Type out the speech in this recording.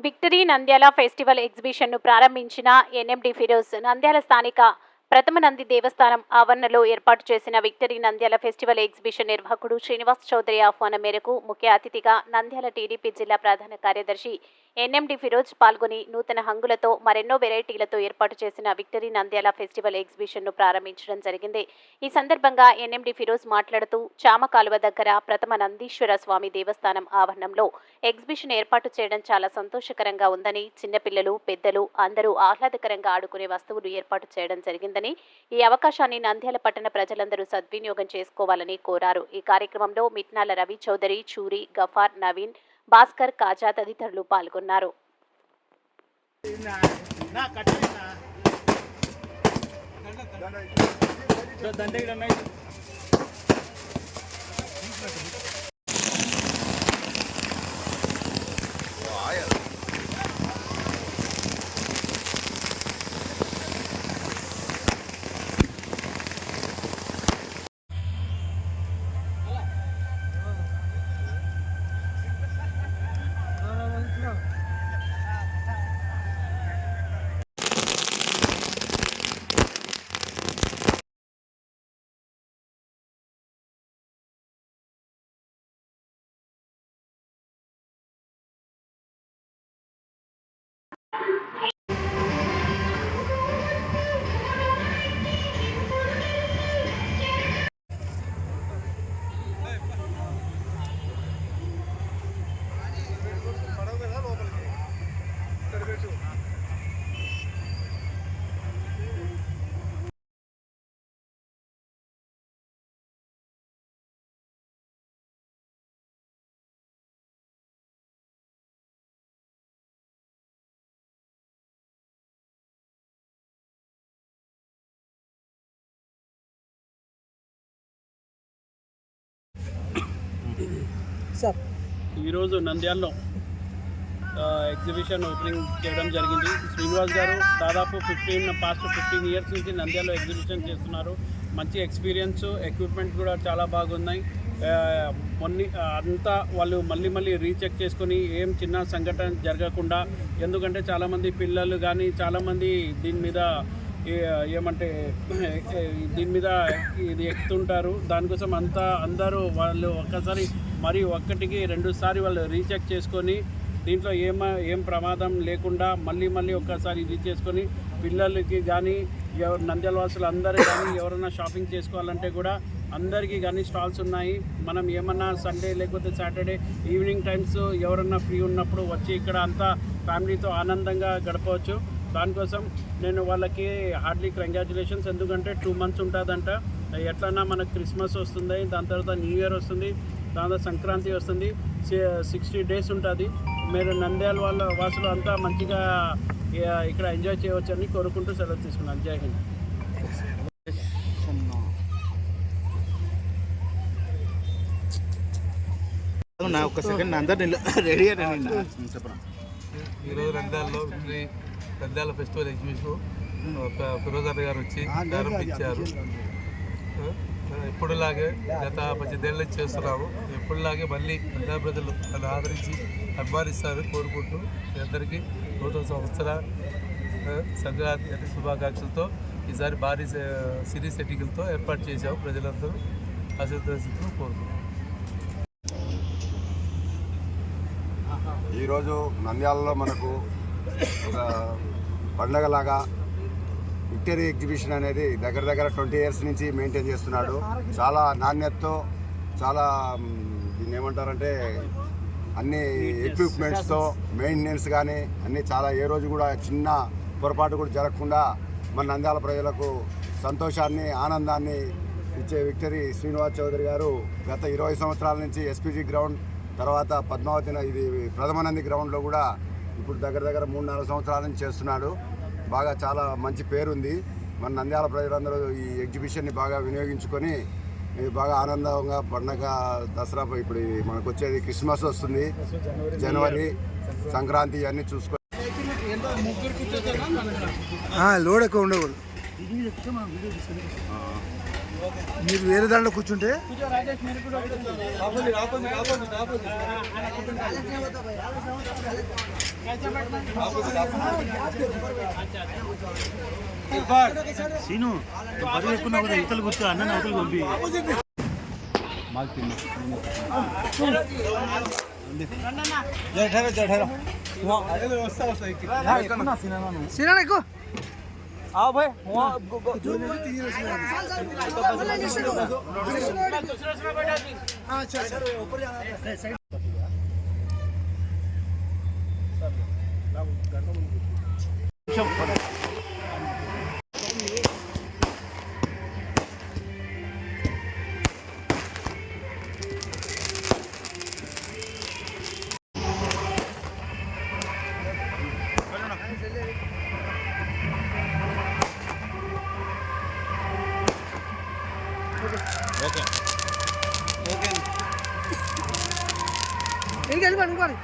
Victory Nandyal festival ఎగ్జిబిషన్ను ప్రారంభించిన NMD Firoz Nandyal స్థానిక ప్రథమ నంది దేవస్థానం ఆవరణలో ఏర్పాటు చేసిన విక్టరీ నంద్యాల ఫెస్టివల్ ఎగ్జిబిషన్ నిర్వాహకుడు శ్రీనివాస్ చౌదరి ఆహ్వానం మేరకు ముఖ్య అతిథిగా నంద్యాల టీడీపీ జిల్లా ప్రధాన కార్యదర్శి ఎన్ఎండి ఫిరోజ్ పాల్గొని నూతన హంగులతో మరెన్నో వెరైటీలతో ఏర్పాటు చేసిన విక్టరీ నంద్యాల ఫెస్టివల్ ఎగ్జిబిషన్ను ప్రారంభించడం జరిగింది. ఈ సందర్భంగా ఎన్ఎండి ఫిరోజ్ మాట్లాడుతూ చామ కాలువ దగ్గర ప్రథమ నందీశ్వర స్వామి దేవస్థానం ఆవరణంలో ఎగ్జిబిషన్ ఏర్పాటు చేయడం చాలా సంతోషకరంగా ఉందని చిన్నపిల్లలు పెద్దలు అందరూ ఆహ్లాదకరంగా ఆడుకునే వస్తువులు ఏర్పాటు చేయడం జరిగిందని ఈ అవకాశాన్ని నంద్యాల పట్టణ ప్రజలందరూ సద్వినియోగం చేసుకోవాలని కోరారు. ఈ కార్యక్రమంలో మిట్నాల రవి చౌదరి చూరి గఫార్ నవీన్ భాస్కర్ కాజా తదితరులు పాల్గొన్నారు. నా సార్. ఈరోజు నంద్యాలలో ఎగ్జిబిషన్ ఓపెనింగ్ చేయడం జరిగింది. శ్రీనివాస్ గారు దాదాపు ఫిఫ్టీన్ పాస్ట్ ఫిఫ్టీన్ ఇయర్స్ నుంచి నంద్యాలలో ఎగ్జిబిషన్ చేస్తున్నారు. మంచి ఎక్స్పీరియన్స్ ఎక్విప్మెంట్ కూడా చాలా బాగున్నాయి. ఆ, మొన్ని అంతా వాళ్ళు మళ్ళీ మళ్ళీ రీచెక్ చేసుకొని ఏం చిన్న సంఘటన జరగకుండా ఎందుకంటే చాలామంది పిల్లలు కానీ చాలామంది దీని మీద ఏమంటే దీని మీద ఇది ఎక్కుతుంటారు. దానికోసం అంతా అందరూ వాళ్ళు ఒక్కసారి మరి ఒక్కటికి రెండుసారి వాళ్ళు రీచెక్ చేసుకొని దీంట్లో ఏమ ఏం ప్రమాదం లేకుండా మళ్ళీ మళ్ళీ ఒక్కసారి రీచ్ చేసుకొని పిల్లలకి కానీ ఎవరు నంద్యాల వాసులు అందరూ కానీ ఎవరైనా షాపింగ్ చేసుకోవాలంటే కూడా అందరికీ కానీ స్టాల్స్ ఉన్నాయి. మనం ఏమన్నా సండే లేకపోతే సాటర్డే ఈవినింగ్ టైమ్స్ ఎవరన్నా ఫ్రీ ఉన్నప్పుడు వచ్చి ఇక్కడ అంతా ఫ్యామిలీతో ఆనందంగా గడపవచ్చు. దానికోసం నేను వాళ్ళకి హార్డ్లీ కంగ్రాచులేషన్స్. ఎందుకంటే టూ మంత్స్ ఉంటుందంట. ఎట్లన్నా మనకు క్రిస్మస్ వస్తుంది దాని తర్వాత న్యూ ఇయర్ వస్తుంది. దాని తర్వాత సంక్రాంతి వస్తుంది. సిక్స్టీ డేస్ ఉంటుంది. మీరు నంద్యాల వాళ్ళ వాసులు అంతా మంచిగా ఇక్కడ ఎంజాయ్ చేయవచ్చని కోరుకుంటూ సెలవు తీసుకున్నాను. జై హింద్. నా ఒక సెకండ్ అందరు రెడీ చెప్పరా ఈరోజు నంద్యాలలో నంద్యాల ఫెస్టివల్ ఎగ్జిబిషన్. ఒక ఫిరోజర్ గారు వచ్చి ప్రారంభించారు. ఎప్పుడులాగే గత పద్దెనిమిదేళ్ళ చేస్తున్నాము. ఎప్పుడులాగే మళ్ళీ నంద్యాల ప్రజలు నన్ను ఆదరించి అభిమానిస్తారని కోరుకుంటూ మీ అందరికీ నూతన సంవత్సర సంక్రాంతి అతి శుభాకాంక్షలతో ఈసారి భారీ సిరీస్ సినీ ఏర్పాటు చేశాము. ప్రజలందరూ ఆశీర్వదించుతూ కోరుకుంటున్నాం. ఈరోజు నంద్యాలలో మనకు ఒక పండగలాగా విక్టరీ ఎగ్జిబిషన్ అనేది దగ్గర దగ్గర ట్వంటీ ఇయర్స్ నుంచి మెయింటైన్ చేస్తున్నాడు. చాలా నాణ్యతతో చాలా దీన్ని ఏమంటారంటే అన్ని ఎక్విప్మెంట్స్తో మెయింటెనెన్స్ కానీ అన్నీ చాలా ఏ రోజు కూడా చిన్న పొరపాటు కూడా జరగకుండా మన నంద్యాల ప్రజలకు సంతోషాన్ని ఆనందాన్ని ఇచ్చే విక్టరీ శ్రీనివాస్ చౌదరి గారు గత ఇరవై సంవత్సరాల నుంచి ఎస్పీజీ గ్రౌండ్ తర్వాత పద్మావతి ఇది ప్రథమానంది గ్రౌండ్లో కూడా ఇప్పుడు దగ్గర దగ్గర మూడు నాలుగు సంవత్సరాల నుంచి చేస్తున్నాడు. బాగా చాలా మంచి పేరుంది. మన నంద్యాల ప్రజలందరూ ఈ ఎగ్జిబిషన్ని బాగా వినియోగించుకొని బాగా ఆనందంగా పండగ దసరా ఇప్పుడు మనకు వచ్చేది క్రిస్మస్ వస్తుంది. జనవరి సంక్రాంతి ఇవన్నీ చూసుకొని. లోడ్ ఎక్కువ ఉండకూడదు. మీరు వేరే దాంట్లో కూర్చుంటే? సీను బరువు ఎక్కువ ఇతలు గుర్తు అన్న అవతలు పంపి. మాకు తిన్నా ఎక్కువ. आओ भाई वहाँ अच्छा अच्छा ऊपर जाना सब ఓకే ఓకే ఇంక వెళ్ళిపోండి ఇంకోండి